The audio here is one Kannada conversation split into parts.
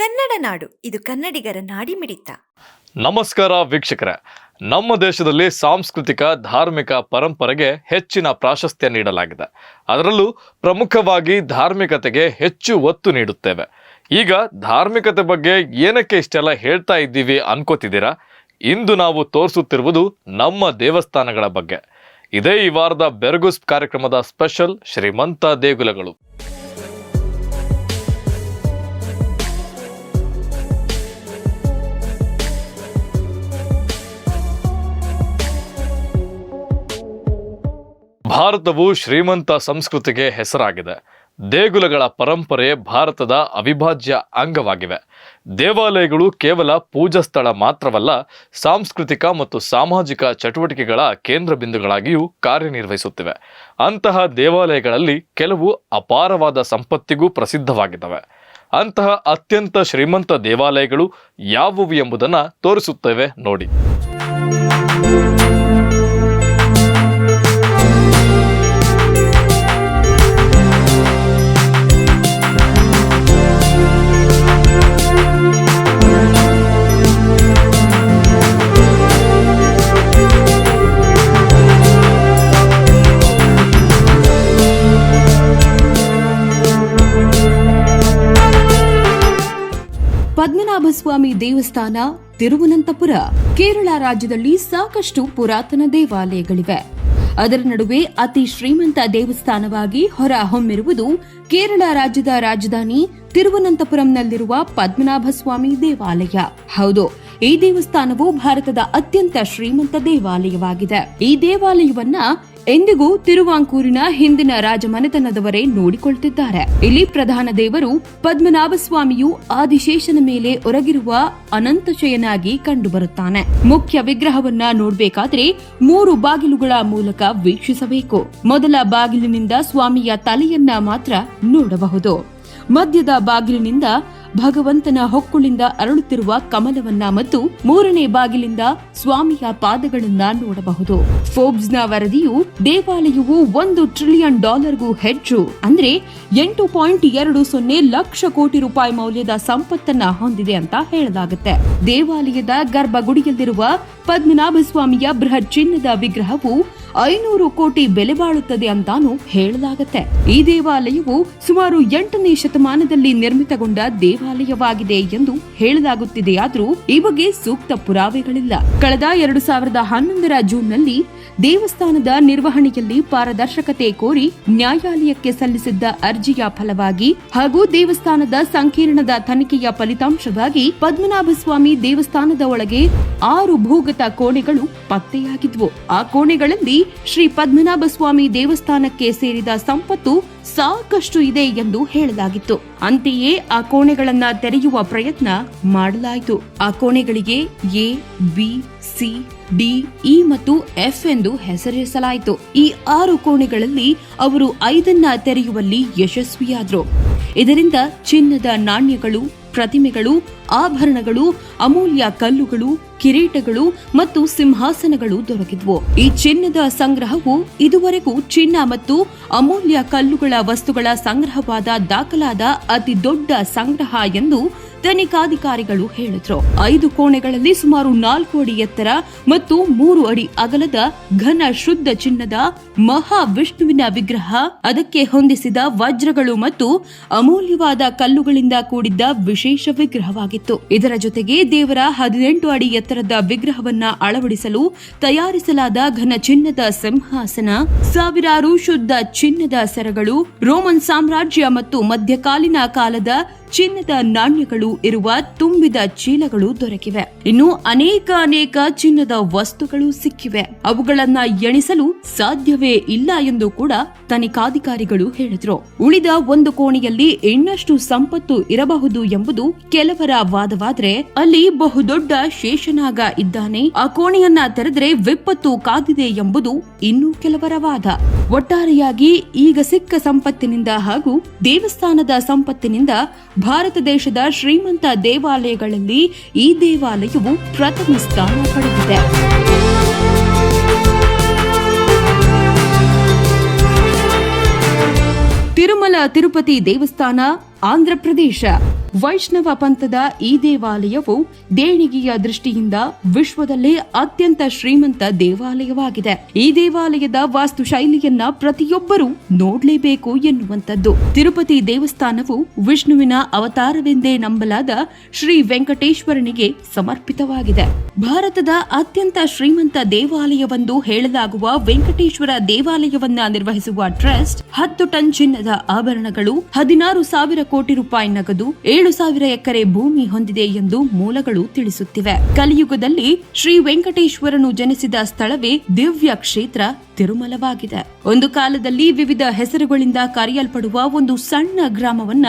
ಕನ್ನಡ ನಾಡು, ಇದು ಕನ್ನಡಿಗರ ನಾಡಿಮಿಡಿತ. ನಮಸ್ಕಾರ ವೀಕ್ಷಕರೇ. ನಮ್ಮ ದೇಶದಲ್ಲಿ ಸಾಂಸ್ಕೃತಿಕ, ಧಾರ್ಮಿಕ ಪರಂಪರೆಗೆ ಹೆಚ್ಚಿನ ಪ್ರಾಶಸ್ತ್ಯ ನೀಡಲಾಗಿದೆ. ಅದರಲ್ಲೂ ಪ್ರಮುಖವಾಗಿ ಧಾರ್ಮಿಕತೆಗೆ ಹೆಚ್ಚು ಒತ್ತು ನೀಡುತ್ತೇವೆ. ಈಗ ಧಾರ್ಮಿಕತೆ ಬಗ್ಗೆ ಏನಕ್ಕೆ ಇಷ್ಟೆಲ್ಲ ಹೇಳ್ತಾ ಇದ್ದೀವಿ ಅನ್ಕೋತಿದ್ದೀರಾ? ಇಂದು ನಾವು ತೋರಿಸುತ್ತಿರುವುದು ನಮ್ಮ ದೇವಸ್ಥಾನಗಳ ಬಗ್ಗೆ. ಇದೇ ಈ ವಾರದ ಬೆರಗುಸ್ ಕಾರ್ಯಕ್ರಮದ ಸ್ಪೆಷಲ್ ಶ್ರೀಮಂತ ದೇಗುಲಗಳು. ಭಾರತವು ಶ್ರೀಮಂತ ಸಂಸ್ಕೃತಿಗೆ ಹೆಸರಾಗಿದೆ. ದೇಗುಲಗಳ ಪರಂಪರೆ ಭಾರತದ ಅವಿಭಾಜ್ಯ ಅಂಗವಾಗಿವೆ. ದೇವಾಲಯಗಳು ಕೇವಲ ಪೂಜಾ ಸ್ಥಳ ಮಾತ್ರವಲ್ಲ, ಸಾಂಸ್ಕೃತಿಕ ಮತ್ತು ಸಾಮಾಜಿಕ ಚಟುವಟಿಕೆಗಳ ಕೇಂದ್ರ ಬಿಂದುಗಳಾಗಿಯೂ ಕಾರ್ಯನಿರ್ವಹಿಸುತ್ತಿವೆ. ಅಂತಹ ದೇವಾಲಯಗಳಲ್ಲಿ ಕೆಲವು ಅಪಾರವಾದ ಸಂಪತ್ತಿಗೂ ಪ್ರಸಿದ್ಧವಾಗಿದ್ದವೆ. ಅಂತಹ ಅತ್ಯಂತ ಶ್ರೀಮಂತ ದೇವಾಲಯಗಳು ಯಾವುವು ಎಂಬುದನ್ನು ತೋರಿಸುತ್ತೇವೆ ನೋಡಿ. ಪದ್ಮನಾಭಸ್ವಾಮಿ ದೇವಸ್ಥಾನ ತಿರುವನಂತಪುರ. ಕೇರಳ ರಾಜ್ಯದಲ್ಲಿ ಸಾಕಷ್ಟು ಪುರಾತನ ದೇವಾಲಯಗಳಿವೆ. ಅದರ ನಡುವೆ ಅತಿ ಶ್ರೀಮಂತ ದೇವಸ್ಥಾನವಾಗಿ ಹೊರಹೊಮ್ಮಿರುವುದು ಕೇರಳ ರಾಜ್ಯದ ರಾಜಧಾನಿ ತಿರುವನಂತಪುರಂನಲ್ಲಿರುವ ಪದ್ಮನಾಭಸ್ವಾಮಿ ದೇವಾಲಯ. ಹೌದು, ಈ ದೇವಸ್ಥಾನವು ಭಾರತದ ಅತ್ಯಂತ ಶ್ರೀಮಂತ ದೇವಾಲಯವಾಗಿದೆ. ಈ ದೇವಾಲಯವನ್ನ ಎಂದಿಗೂ ತಿರುವಾಂಕೂರಿನ ಹಿಂದಿನ ರಾಜಮನೆತನದವರೇ ನೋಡಿಕೊಳ್ತಿದ್ದಾರೆ. ಇಲ್ಲಿ ಪ್ರಧಾನ ದೇವರು ಪದ್ಮನಾಭಸ್ವಾಮಿಯು ಆದಿಶೇಷನ ಮೇಲೆ ಒರಗಿರುವ ಅನಂತಶಯನಾಗಿ ಕಂಡುಬರುತ್ತಾನೆ. ಮುಖ್ಯ ವಿಗ್ರಹವನ್ನ ನೋಡ್ಬೇಕಾದ್ರೆ ಮೂರು ಬಾಗಿಲುಗಳ ಮೂಲಕ ವೀಕ್ಷಿಸಬೇಕು. ಮೊದಲ ಬಾಗಿಲಿನಿಂದ ಸ್ವಾಮಿಯ ತಲೆಯನ್ನ ಮಾತ್ರ ನೋಡಬಹುದು. ಮಧ್ಯದ ಬಾಗಿಲಿನಿಂದ ಭಗವಂತನ ಹೊಕ್ಕುಳಿಂದ ಅರಳುತ್ತಿರುವ ಕಮಲವನ್ನ ಮತ್ತು ಮೂರನೇ ಬಾಗಿಲಿಂದ ಸ್ವಾಮಿಯ ಪಾದಗಳನ್ನ ನೋಡಬಹುದು. ಫೋರ್ಬ್ಸ್ನ ವರದಿಯು ದೇವಾಲಯವು ಒಂದು ಟ್ರಿಲಿಯನ್ ಡಾಲರ್ಗೂ ಹೆಚ್ಚು, ಅಂದ್ರೆ ಎಂಟು ಪಾಯಿಂಟ್ ಎರಡು ಸೊನ್ನೆ ಲಕ್ಷ ಕೋಟಿ ರೂಪಾಯಿ ಮೌಲ್ಯದ ಸಂಪತ್ತನ್ನ ಹೊಂದಿದೆ ಅಂತ ಹೇಳಲಾಗುತ್ತೆ. ದೇವಾಲಯದ ಗರ್ಭಗುಡಿಯಲ್ಲಿರುವ ಪದ್ಮನಾಭ ಸ್ವಾಮಿಯ ಬೃಹತ್ ಚಿನ್ನದ ವಿಗ್ರಹವು ಐನೂರು ಕೋಟಿ ಬೆಲೆ ಬಾಳುತ್ತದೆ ಅಂತಾನು ಹೇಳಲಾಗುತ್ತೆ. ಈ ದೇವಾಲಯವು ಸುಮಾರು ಎಂಟನೇ ಶತಮಾನದಲ್ಲಿ ನಿರ್ಮಿತಗೊಂಡ ದೇವಾಲಯವಾಗಿದೆ ಎಂದು ಹೇಳಲಾಗುತ್ತಿದೆಯಾದರೂ ಈ ಬಗ್ಗೆ ಸೂಕ್ತ ಪುರಾವೆಗಳಿಲ್ಲ. ಕಳೆದ ಎರಡು ಸಾವಿರದ ಹನ್ನೊಂದರ ಜೂನ್ನಲ್ಲಿ ದೇವಸ್ಥಾನದ ನಿರ್ವಹಣೆಯಲ್ಲಿ ಪಾರದರ್ಶಕತೆ ಕೋರಿ ನ್ಯಾಯಾಲಯಕ್ಕೆ ಸಲ್ಲಿಸಿದ್ದ ಅರ್ಜಿಯ ಫಲವಾಗಿ ಹಾಗೂ ದೇವಸ್ಥಾನದ ಸಂಕೀರ್ಣದ ತನಿಖೆಯ ಫಲಿತಾಂಶವಾಗಿ ಪದ್ಮನಾಭ ಸ್ವಾಮಿ ದೇವಸ್ಥಾನದ ಒಳಗೆ ಆರು ಭೂಗತ ಕೋಣೆಗಳು ಪತ್ತೆಯಾಗಿದ್ವು. ಆ ಕೋಣೆಗಳಲ್ಲಿ ಶ್ರೀ ಪದ್ಮನಾಭ ಸ್ವಾಮಿ ದೇವಸ್ಥಾನಕ್ಕೆ ಸೇರಿದ ಸಂಪತ್ತು ಸಾಕಷ್ಟು ಇದೆ ಎಂದು ಹೇಳಲಾಗಿತ್ತು. ಅಂತೆಯೇ ಆ ಕೋಣೆಗಳನ್ನ ತೆರೆಯುವ ಪ್ರಯತ್ನ ಮಾಡಲಾಯಿತು. ಆ ಕೋಣೆಗಳಿಗೆ A, B, C, D, E ಮತ್ತು ಎಫ್ ಎಂದು ಹೆಸರಿಸಲಾಯಿತು. ಈ ಆರು ಕೋಣೆಗಳಲ್ಲಿ ಅವರು ಐದನ್ನ ತೆರೆಯುವಲ್ಲಿ ಯಶಸ್ವಿಯಾದ್ರು. ಇದರಿಂದ ಚಿನ್ನದ ನಾಣ್ಯಗಳು, ಪ್ರತಿಮೆಗಳು, ಆಭರಣಗಳು, ಅಮೂಲ್ಯ ಕಲ್ಲುಗಳು, ಕಿರೀಟಗಳು ಮತ್ತು ಸಿಂಹಾಸನಗಳು ದೊರಕಿದ್ವು. ಈ ಚಿನ್ನದ ಸಂಗ್ರಹವು ಇದುವರೆಗೂ ಚಿನ್ನ ಮತ್ತು ಅಮೂಲ್ಯ ಕಲ್ಲುಗಳ ವಸ್ತುಗಳ ಸಂಗ್ರಹವಾದ ದಾಖಲಾದ ಅತಿ ದೊಡ್ಡ ಸಂಗ್ರಹ ಎಂದು ತನಿಖಾಧಿಕಾರಿಗಳು ಹೇಳಿದ್ರು. ಐದು ಕೋಣೆಗಳಲ್ಲಿ ಸುಮಾರು ನಾಲ್ಕು ಅಡಿ ಎತ್ತರ ಮತ್ತು ಮೂರು ಅಡಿ ಅಗಲದ ಘನ ಶುದ್ಧ ಚಿನ್ನದ ಮಹಾ ವಿಷ್ಣುವಿನ ವಿಗ್ರಹ, ಅದಕ್ಕೆ ಹೊಂದಿಸಿದ ವಜ್ರಗಳು ಮತ್ತು ಅಮೂಲ್ಯವಾದ ಕಲ್ಲುಗಳಿಂದ ಕೂಡಿದ್ದ ವಿಶೇಷ ವಿಗ್ರಹವಾಗಿತ್ತು. ಇದರ ಜೊತೆಗೆ ದೇವರ ಹದಿನೆಂಟು ಅಡಿ ಎತ್ತರದ ವಿಗ್ರಹವನ್ನ ಅಳವಡಿಸಲು ತಯಾರಿಸಲಾದ ಘನ ಚಿನ್ನದ ಸಿಂಹಾಸನ, ಸಾವಿರಾರು ಶುದ್ಧ ಚಿನ್ನದ ಸರಗಳು, ರೋಮನ್ ಸಾಮ್ರಾಜ್ಯ ಮತ್ತು ಮಧ್ಯಕಾಲೀನ ಕಾಲದ ಚಿನ್ನದ ನಾಣ್ಯಗಳು ಇರುವ ತುಂಬಿದ ಚೀಲಗಳು ದೊರಕಿವೆ. ಇನ್ನು ಅನೇಕ ಅನೇಕ ಚಿನ್ನದ ವಸ್ತುಗಳು ಸಿಕ್ಕಿವೆ. ಅವುಗಳನ್ನ ಎಣಿಸಲು ಸಾಧ್ಯವೇ ಇಲ್ಲ ಎಂದು ಕೂಡ ತನಿಖಾಧಿಕಾರಿಗಳು ಹೇಳಿದ್ರು. ಉಳಿದ ಒಂದು ಕೋಣೆಯಲ್ಲಿ ಇನ್ನಷ್ಟು ಸಂಪತ್ತು ಇರಬಹುದು ಎಂಬುದು ಕೆಲವರ ವಾದವಾದ್ರೆ ಅಲ್ಲಿ ಬಹುದೊಡ್ಡ ಶೇಷನಾಗ ಇದ್ದಾನೆ. ಆ ಕೋಣೆಯನ್ನ ತೆರೆದ್ರೆ ವಿಪತ್ತು ಕಾದಿದೆ ಎಂಬುದು ಇನ್ನೂ ಕೆಲವರ ವಾದ. ಒಟ್ಟಾರೆಯಾಗಿ ಈಗ ಸಿಕ್ಕ ಸಂಪತ್ತಿನಿಂದ ಹಾಗೂ ದೇವಸ್ಥಾನದ ಸಂಪತ್ತಿನಿಂದ ಭಾರತ ದೇಶದ ಶ್ರೀಮಂತ ದೇವಾಲಯಗಳಲ್ಲಿ ಈ ದೇವಾಲಯವು ಪ್ರಥಮ ಸ್ಥಾನ ಪಡೆದಿದೆ. ತಿರುಮಲ ತಿರುಪತಿ ದೇವಸ್ಥಾನ ಆಂಧ್ರಪ್ರದೇಶ ವೈಷ್ಣವ ಪಂಥದ ಈ ದೇವಾಲಯವು ದೇಣಿಗೆಯ ದೃಷ್ಟಿಯಿಂದ ವಿಶ್ವದಲ್ಲೇ ಅತ್ಯಂತ ಶ್ರೀಮಂತ ದೇವಾಲಯವಾಗಿದೆ. ಈ ದೇವಾಲಯದ ವಾಸ್ತು ಶೈಲಿಯನ್ನ ಪ್ರತಿಯೊಬ್ಬರೂ ನೋಡ್ಲೇಬೇಕು ಎನ್ನುವಂಥದ್ದು. ತಿರುಪತಿ ದೇವಸ್ಥಾನವು ವಿಷ್ಣುವಿನ ಅವತಾರವೆಂದೇ ನಂಬಲಾದ ಶ್ರೀ ವೆಂಕಟೇಶ್ವರನಿಗೆ ಸಮರ್ಪಿತವಾಗಿದೆ. ಭಾರತದ ಅತ್ಯಂತ ಶ್ರೀಮಂತ ದೇವಾಲಯವೆಂದು ಹೇಳಲಾಗುವ ವೆಂಕಟೇಶ್ವರ ದೇವಾಲಯವನ್ನ ನಿರ್ವಹಿಸುವ ಟ್ರಸ್ಟ್ ಹತ್ತು ಟನ್ ಚಿನ್ನದ ಆಭರಣಗಳು, ಹದಿನಾರು ಸಾವಿರ ಕೋಟಿ ರೂಪಾಯಿ ನಗದು ಏಳು ಸಾವಿರ ಎಕರೆ ಭೂಮಿ ಹೊಂದಿದೆ ಎಂದು ಮೂಲಗಳು ತಿಳಿಸುತ್ತಿವೆ. ಕಲಿಯುಗದಲ್ಲಿ ಶ್ರೀ ವೆಂಕಟೇಶ್ವರನು ಜನಿಸಿದ ಸ್ಥಳವೇ ದಿವ್ಯ ಕ್ಷೇತ್ರ ತಿರುಮಲವಾಗಿದೆ. ಒಂದು ಕಾಲದಲ್ಲಿ ವಿವಿಧ ಹೆಸರುಗಳಿಂದ ಕರೆಯಲ್ಪಡುವ ಒಂದು ಸಣ್ಣ ಗ್ರಾಮವನ್ನ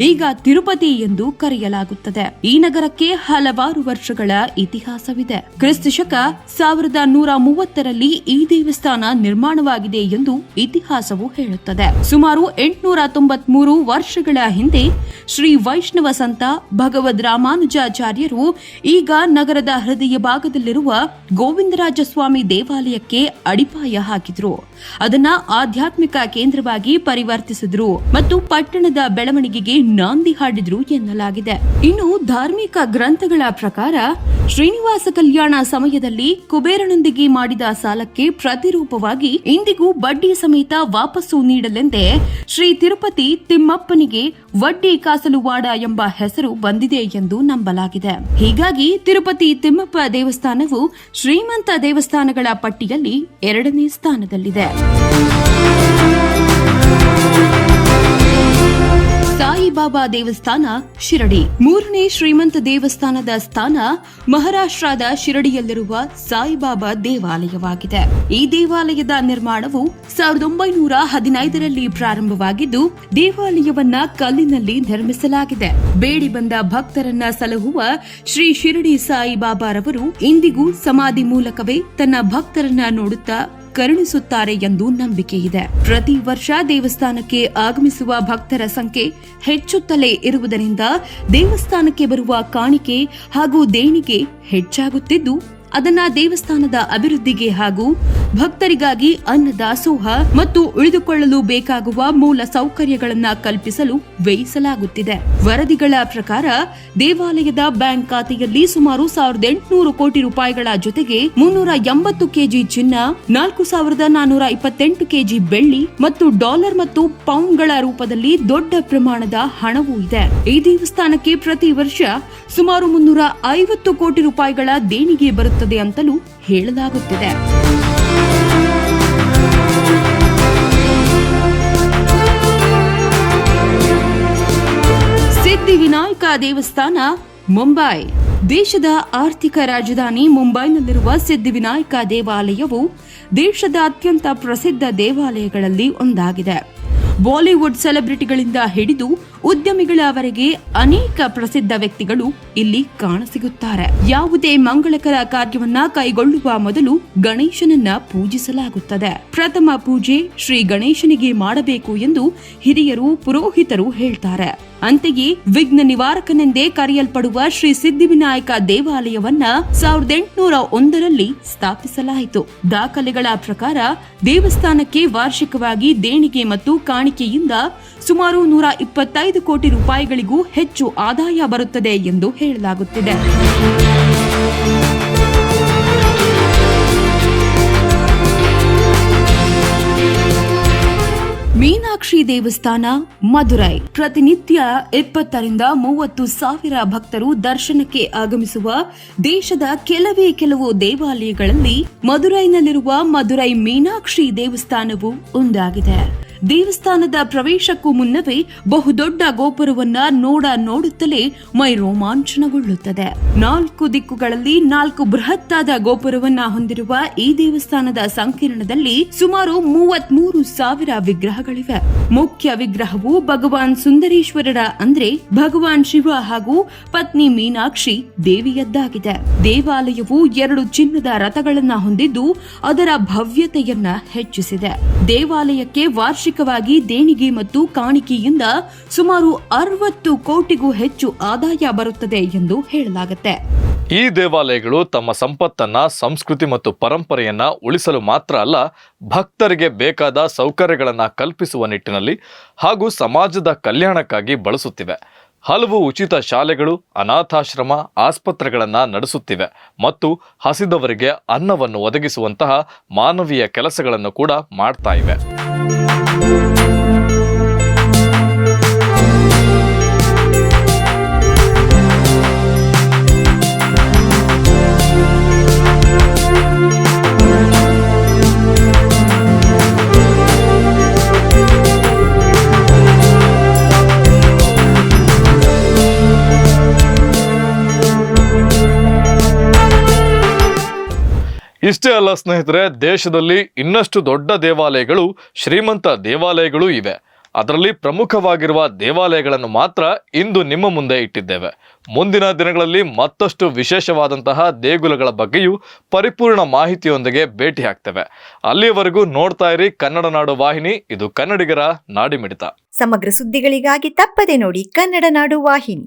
ಈಗ ತಿರುಪತಿ ಎಂದು ಕರೆಯಲಾಗುತ್ತದೆ. ಈ ನಗರಕ್ಕೆ ಹಲವಾರು ವರ್ಷಗಳ ಇತಿಹಾಸವಿದೆ. ಕ್ರಿಸ್ತ ಶಕ ಸಾವಿರದ ನೂರ ಮೂವತ್ತರಲ್ಲಿ ಈ ದೇವಸ್ಥಾನ ನಿರ್ಮಾಣವಾಗಿದೆ ಎಂದು ಇತಿಹಾಸವು ಹೇಳುತ್ತದೆ. ಸುಮಾರು ಎಂಟುನೂರ ತೊಂಬತ್ಮೂರು ವರ್ಷಗಳ ಹಿಂದೆ ಶ್ರೀ ವೈಷ್ಣವ ಸಂತ ಭಗವದ್ ರಾಮಾನುಜಾಚಾರ್ಯರು ಈಗ ನಗರದ ಹೃದಯ ಭಾಗದಲ್ಲಿರುವ ಗೋವಿಂದರಾಜ ಸ್ವಾಮಿ ದೇವಾಲಯಕ್ಕೆ ಅಡಿಪಾಯ ಹಾಕಿದ್ರು. ಅದನ್ನ ಆಧ್ಯಾತ್ಮಿಕ ಕೇಂದ್ರವಾಗಿ ಪರಿವರ್ತಿಸಿದ್ರು ಮತ್ತು ಪಟ್ಟಣದ ಬೆಳವಣಿಗೆಗೆ ನಾಂದಿ ಹಾಡಿದ್ರು ಎನ್ನಲಾಗಿದೆ. ಇನ್ನು ಧಾರ್ಮಿಕ ಗ್ರಂಥಗಳ ಪ್ರಕಾರ ಶ್ರೀನಿವಾಸ ಕಲ್ಯಾಣ ಸಮಯದಲ್ಲಿ ಕುಬೇರನೊಂದಿಗೆ ಮಾಡಿದ ಸಾಲಕ್ಕೆ ಪ್ರತಿರೂಪವಾಗಿ ಇಂದಿಗೂ ಬಡ್ಡಿ ಸಮೇತ ವಾಪಸ್ಸು ನೀಡಲೆಂದೇ ಶ್ರೀ ತಿರುಪತಿ ತಿಮ್ಮಪ್ಪನಿಗೆ ವಡ್ಡಿ ಕಾಸಲುವಾಡ ಎಂಬ ಹೆಸರು ಬಂದಿದೆ ಎಂದು ನಂಬಲಾಗಿದೆ. ಹೀಗಾಗಿ ತಿರುಪತಿ ತಿಮ್ಮಪ್ಪ ದೇವಸ್ಥಾನವು ಶ್ರೀಮಂತ ದೇವಸ್ಥಾನಗಳ ಪಟ್ಟಿಯಲ್ಲಿ ಎರಡನೇ ಸ್ಥಾನದಲ್ಲಿದೆ. ಸಾಯಿಬಾಬಾ ದೇವಸ್ಥಾನ ಶಿರಡಿ. ಮೂರನೇ ಶ್ರೀಮಂತ ದೇವಸ್ಥಾನದ ಸ್ಥಾನ ಮಹಾರಾಷ್ಟ್ರದ ಶಿರಡಿಯಲ್ಲಿರುವ ಸಾಯಿಬಾಬಾ ದೇವಾಲಯವಾಗಿದೆ. ಈ ದೇವಾಲಯದ ನಿರ್ಮಾಣವು ಸಾವಿರದ ಒಂಬೈನೂರ ಹದಿನೈದರಲ್ಲಿ ಪ್ರಾರಂಭವಾಗಿದ್ದು, ದೇವಾಲಯವನ್ನ ಕಲ್ಲಿನಲ್ಲಿ ನಿರ್ಮಿಸಲಾಗಿದೆ. ಬೇಡಿ ಬಂದ ಭಕ್ತರನ್ನ ಸಲಹುವ ಶ್ರೀ ಶಿರಡಿ ಸಾಯಿಬಾಬಾರವರು ಇಂದಿಗೂ ಸಮಾಧಿ ಮೂಲಕವೇ ತನ್ನ ಭಕ್ತರನ್ನ ನೋಡುತ್ತಾ ಕರುಣಿಸುತ್ತಾರೆ ಎಂದು ನಂಬಿಕೆ ಇದೆ. ಪ್ರತಿ ವರ್ಷ ದೇವಸ್ಥಾನಕ್ಕೆ ಆಗಮಿಸುವ ಭಕ್ತರ ಸಂಖ್ಯೆ ಹೆಚ್ಚುತ್ತಲೇ ಇರುವುದರಿಂದ ದೇವಸ್ಥಾನಕ್ಕೆ ಬರುವ ಕಾಣಿಕೆ ಹಾಗೂ ದೇಣಿಗೆ ಹೆಚ್ಚಾಗುತ್ತಿದ್ದು, ಅದನ್ನ ದೇವಸ್ಥಾನದ ಅಭಿವೃದ್ಧಿಗೆ ಹಾಗೂ ಭಕ್ತರಿಗಾಗಿ ಅನ್ನದಾಸೋಹ ಮತ್ತು ಉಳಿದುಕೊಳ್ಳಲು ಬೇಕಾಗುವ ಮೂಲ ಸೌಕರ್ಯಗಳನ್ನ ಕಲ್ಪಿಸಲು ವ್ಯಯಿಸಲಾಗುತ್ತಿದೆ. ವರದಿಗಳ ಪ್ರಕಾರ ದೇವಾಲಯದ ಬ್ಯಾಂಕ್ ಖಾತೆಯಲ್ಲಿ ಸುಮಾರು ಸಾವಿರದ ಎಂಟುನೂರು ಕೋಟಿ ರೂಪಾಯಿಗಳ ಜೊತೆಗೆ ಮುನ್ನೂರ ಎಂಬತ್ತು ಕೆಜಿ ಚಿನ್ನ, ನಾಲ್ಕು ಸಾವಿರದ ನಾನೂರ ಇಪ್ಪತ್ತೆಂಟು ಕೆಜಿ ಬೆಳ್ಳಿ ಮತ್ತು ಡಾಲರ್ ಮತ್ತು ಪೌಂಡ್ಗಳ ರೂಪದಲ್ಲಿ ದೊಡ್ಡ ಪ್ರಮಾಣದ ಹಣವೂ ಇದೆ. ಈ ದೇವಸ್ಥಾನಕ್ಕೆ ಪ್ರತಿ ವರ್ಷ ಸುಮಾರು ಮುನ್ನೂರ ಐವತ್ತು ಕೋಟಿ ರೂಪಾಯಿಗಳ ದೇಣಿಗೆ ಬರುತ್ತದೆ ಅಂತಲೂ ಹೇಳಲಾಗುತ್ತಿದೆ. ಸಿದ್ಧಿವಿನಾಯಕ ದೇವಸ್ಥಾನ, ಮುಂಬೈ. ದೇಶದ ಆರ್ಥಿಕ ರಾಜಧಾನಿ ಮುಂಬೈನಲ್ಲಿರುವ ಸಿದ್ಧಿವಿನಾಯಕ ದೇವಾಲಯವು ದೇಶದ ಅತ್ಯಂತ ಪ್ರಸಿದ್ಧ ದೇವಾಲಯಗಳಲ್ಲಿ ಒಂದಾಗಿದೆ. ಬಾಲಿವುಡ್ ಸೆಲೆಬ್ರಿಟಿಗಳಿಂದ ಹಿಡಿದು ಉದ್ಯಮಿಗಳವರೆಗೆ ಅನೇಕ ಪ್ರಸಿದ್ಧ ವ್ಯಕ್ತಿಗಳು ಇಲ್ಲಿ ಕಾಣಸಿಗುತ್ತಾರೆ. ಯಾವುದೇ ಮಂಗಳಕರ ಕಾರ್ಯವನ್ನ ಕೈಗೊಳ್ಳುವ ಮೊದಲು ಗಣೇಶನನ್ನ ಪೂಜಿಸಲಾಗುತ್ತದೆ. ಪ್ರಥಮ ಪೂಜೆ ಶ್ರೀ ಗಣೇಶನಿಗೆ ಮಾಡಬೇಕು ಎಂದು ಹಿರಿಯರು, ಪುರೋಹಿತರು ಹೇಳ್ತಾರೆ. ಅಂತೆಯೇ ವಿಘ್ನ ನಿವಾರಕನೆಂದೇ ಕರೆಯಲ್ಪಡುವ ಶ್ರೀ ಸಿದ್ಧಿವಿನಾಯಕ ದೇವಾಲಯವನ್ನ ಸಾವಿರದ ಎಂಟುನೂರ ಒಂದರಲ್ಲಿ ಸ್ಥಾಪಿಸಲಾಯಿತು. ದಾಖಲೆಗಳ ಪ್ರಕಾರ ದೇವಸ್ಥಾನಕ್ಕೆ ವಾರ್ಷಿಕವಾಗಿ ದೇಣಿಗೆ ಮತ್ತು ಕಾಣಿಕೆಯಿಂದ ಸುಮಾರು ನೂರ ಇಪ್ಪತ್ತೈದು ಕೋಟಿ ರೂಪಾಯಿಗಳಿಗೂ ಹೆಚ್ಚು ಆದಾಯ ಬರುತ್ತದೆ ಎಂದು ಹೇಳಲಾಗುತ್ತಿದೆ. ಮೀನಾಕ್ಷಿ ದೇವಸ್ಥಾನ, ಮಧುರೈ. ಪ್ರತಿನಿತ್ಯ ಇಪ್ಪತ್ತರಿಂದ ಮೂವತ್ತು ಸಾವಿರ ಭಕ್ತರು ದರ್ಶನಕ್ಕೆ ಆಗಮಿಸುವ ದೇಶದ ಕೆಲವೇ ಕೆಲವು ದೇವಾಲಯಗಳಲ್ಲಿ ಮಧುರೈನಲ್ಲಿರುವ ಮಧುರೈ ಮೀನಾಕ್ಷಿ ದೇವಸ್ಥಾನವು ಒಂದಾಗಿದೆ. ದೇವಸ್ಥಾನದ ಪ್ರವೇಶಕ್ಕೂ ಮುನ್ನವೇ ಬಹುದೊಡ್ಡ ಗೋಪುರವನ್ನ ನೋಡ ನೋಡುತ್ತಲೇ ಮೈ ರೋಮಾಂಚನಗೊಳ್ಳುತ್ತದೆ. ನಾಲ್ಕು ದಿಕ್ಕುಗಳಲ್ಲಿ ನಾಲ್ಕು ಬೃಹತ್ತಾದ ಗೋಪುರವನ್ನ ಹೊಂದಿರುವ ಈ ದೇವಸ್ಥಾನದ ಸಂಕೀರ್ಣದಲ್ಲಿ ಸುಮಾರು ಮೂವತ್ಮೂರು ಸಾವಿರ ವಿಗ್ರಹಗಳಿವೆ. ಮುಖ್ಯ ವಿಗ್ರಹವು ಭಗವಾನ್ ಸುಂದರೇಶ್ವರರ ಅಂದ್ರೆ ಭಗವಾನ್ ಶಿವ ಹಾಗೂ ಪತ್ನಿ ಮೀನಾಕ್ಷಿ ದೇವಿಯದ್ದಾಗಿದೆ. ದೇವಾಲಯವು ಎರಡು ಚಿನ್ನದ ರಥಗಳನ್ನ ಹೊಂದಿದ್ದು ಅದರ ಭವ್ಯತೆಯನ್ನ ಹೆಚ್ಚಿಸಿದೆ. ದೇವಾಲಯಕ್ಕೆ ವಾರ್ಷಿಕವಾಗಿ ದೇಣಿಗೆ ಮತ್ತು ಕಾಣಿಕೆಯಿಂದ ಸುಮಾರು ಅರವತ್ತು ಕೋಟಿಗೂ ಹೆಚ್ಚು ಆದಾಯ ಬರುತ್ತದೆ ಎಂದು ಹೇಳಲಾಗುತ್ತೆ. ಈ ದೇವಾಲಯಗಳು ತಮ್ಮ ಸಂಪತ್ತನ್ನ, ಸಂಸ್ಕೃತಿ ಮತ್ತು ಪರಂಪರೆಯನ್ನ ಉಳಿಸಲು ಮಾತ್ರ ಅಲ್ಲ, ಭಕ್ತರಿಗೆ ಬೇಕಾದ ಸೌಕರ್ಯಗಳನ್ನ ಕಲ್ಪಿಸುವ ನಿಟ್ಟಿನಲ್ಲಿ ಹಾಗೂ ಸಮಾಜದ ಕಲ್ಯಾಣಕ್ಕಾಗಿ ಬಳಸುತ್ತಿವೆ. ಹಲವು ಉಚಿತ ಶಾಲೆಗಳು, ಅನಾಥಾಶ್ರಮ, ಆಸ್ಪತ್ರೆಗಳನ್ನು ನಡೆಸುತ್ತಿವೆ ಮತ್ತು ಹಸಿದವರಿಗೆ ಅನ್ನವನ್ನು ಒದಗಿಸುವಂತಹ ಮಾನವೀಯ ಕೆಲಸಗಳನ್ನು ಕೂಡ ಮಾಡ್ತಾ ಇವೆ. Música ಇಷ್ಟೇ ಅಲ್ಲ ಸ್ನೇಹಿತರೆ, ದೇಶದಲ್ಲಿ ಇನ್ನಷ್ಟು ದೊಡ್ಡ ದೇವಾಲಯಗಳು, ಶ್ರೀಮಂತ ದೇವಾಲಯಗಳು ಇವೆ. ಅದರಲ್ಲಿ ಪ್ರಮುಖವಾಗಿರುವ ದೇವಾಲಯಗಳನ್ನು ಮಾತ್ರ ಇಂದು ನಿಮ್ಮ ಮುಂದೆ ಇಟ್ಟಿದ್ದೇವೆ. ಮುಂದಿನ ದಿನಗಳಲ್ಲಿ ಮತ್ತಷ್ಟು ವಿಶೇಷವಾದಂತಹ ದೇಗುಲಗಳ ಬಗ್ಗೆಯೂ ಪರಿಪೂರ್ಣ ಮಾಹಿತಿಯೊಂದಿಗೆ ಭೇಟಿ ಆಗ್ತೇವೆ. ಅಲ್ಲಿಯವರೆಗೂ ನೋಡ್ತಾ ಇರಿ ಕನ್ನಡ ನಾಡು ವಾಹಿನಿ, ಇದು ಕನ್ನಡಿಗರ ನಾಡಿಮಿಡಿತ. ಸಮಗ್ರ ಸುದ್ದಿಗಳಿಗಾಗಿ ತಪ್ಪದೆ ನೋಡಿ ಕನ್ನಡ ನಾಡು ವಾಹಿನಿ.